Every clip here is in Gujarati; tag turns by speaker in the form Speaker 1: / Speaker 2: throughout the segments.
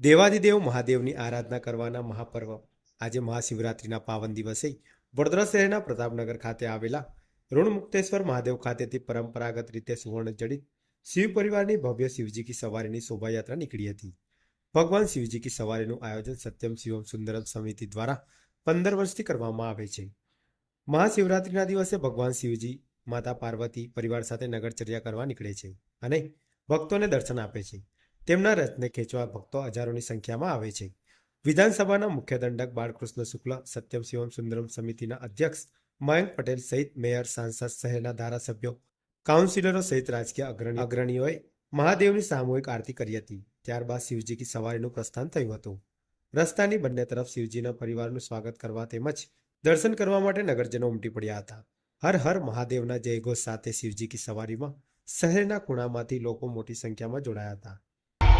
Speaker 1: દેવાદિદેવ મહાદેવની આરાધના કરવાના મહાપર્વ. આજે મહાશિવરાત્રિના પાવન દિવસે વડોદરા શહેરના પ્રતાપનગર ખાતે આવેલા ઋણમુક્તેશ્વર મહાદેવ ખાતેથી પરંપરાગત રીતે સુવર્ણ જડિત શિવ પરિવારની ભવ્ય શિવજી કી સવારીની શોભાયાત્રા નીકળી હતી. ભગવાન શિવજી કી સવારીનું આયોજન સત્યમ શિવમ સુંદરમ સમિતિ દ્વારા પંદર વર્ષથી કરવામાં આવે છે. મહાશિવરાત્રિના દિવસે ભગવાન શિવજી, માતા પાર્વતી, પરિવાર સાથે નગરચર્યા કરવા નીકળે છે અને ભક્તોને દર્શન આપે છે. તેમના રથને ખેંચવા ભક્તો હજારોની સંખ્યામાં આવે છે. વિધાનસભાના મુખ્ય દંડક બાળકૃષ્ણ શુક્લ, સત્યમ શિવમ સુંદરમ સમિતિના અધ્યક્ષ મયંક પટેલ સહિત મેયર, સાંસદ શહેરના ધારાસભ્યો, કાઉન્સિલરો સહિત રાજકીય અગ્રણી અગ્રણીઓએ મહાદેવની સામૂહિક આરતી કરી હતી. ત્યારબાદ શિવજી કી સવારીનું પ્રસ્થાન થયું હતું. રસ્તાની બંને તરફ શિવજીના પરિવારનું સ્વાગત કરવા તેમજ દર્શન કરવા માટે નગરજનો ઉમટી પડ્યા હતા. હર હર મહાદેવના જયઘોષ સાથે શિવજી કી સવારીમાં શહેરના ખૂણામાંથી લોકો મોટી સંખ્યામાં જોડાયા હતા.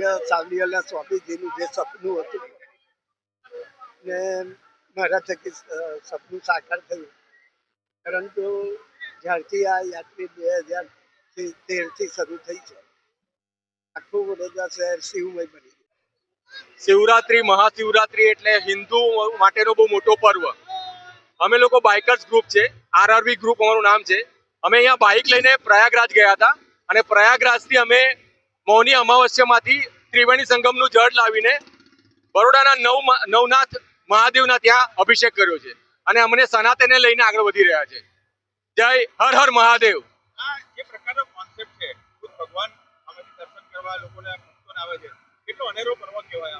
Speaker 2: પૂજ્ય સાવલીવાલા સ્વામીજીનું જે સપનું હતું ને મારા થકી સપનું સાકાર થયું. પરંતુ જ્યારથી આ યાત્રી બે હજાર તેરથી શરૂ થઈ છે. આખું વડોદરા શહેર શિવમય બની
Speaker 3: શિવરાત્રી, મહાશિવરાત્રી એટલે હિન્દુ માટેનો બહુ મોટો પર્વ. અમે લોકો બાઇકર્સ ગ્રુપ છે, આરઆરબી ગ્રુપ અમારું નામ છે. અમે અહીંયા બાઇક લઈને પ્રયાગરાજ ગયા હતા અને પ્રયાગરાજથી અમે મૌની અમાવસ્યામાંથી ત્રિવેણી સંગમનું જળ લાવીને બરોડાના નવ નવનાથ મહાદેવના ત્યાં અભિષેક કર્યો છે અને અમને સનાતને લઈને આગળ વધી રહ્યા છે. જય હર હર મહાદેવ.
Speaker 4: જે પ્રકારનો કોન્સેપ્ટ છે ભગવાન દર્શન કરવા લોકોને આવે છે કેટલો અનેરો પર્વ કહેવાય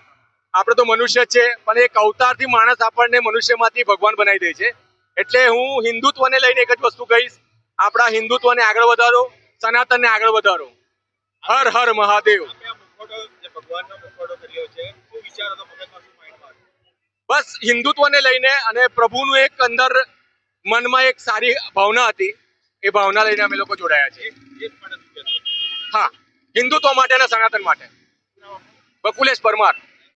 Speaker 3: આપણે તો મનુષ્ય છે પણ એક અવતારથી માણસ આપણને મનુષ્યમાંથી ભગવાન બનાવી દે છે. એટલે હું હિન્દુત્વને લઈને એક જ વસ્તુ કહીશ આપણા હિન્દુત્વને આગળ વધારો સનાતનને આગળ વધારો. હર હર મહાદેવ. બસ હિન્દુત્વને લઈને અને પ્રભુનું એક અંદર મનમાં એક સારી ભાવના હતી. એ ભાવના લઈને અમે લોકો જોડાયા છીએ. હા, હિન્દુત્વ માટે અને સનાતન માટે. બકુલેશ પરમાર.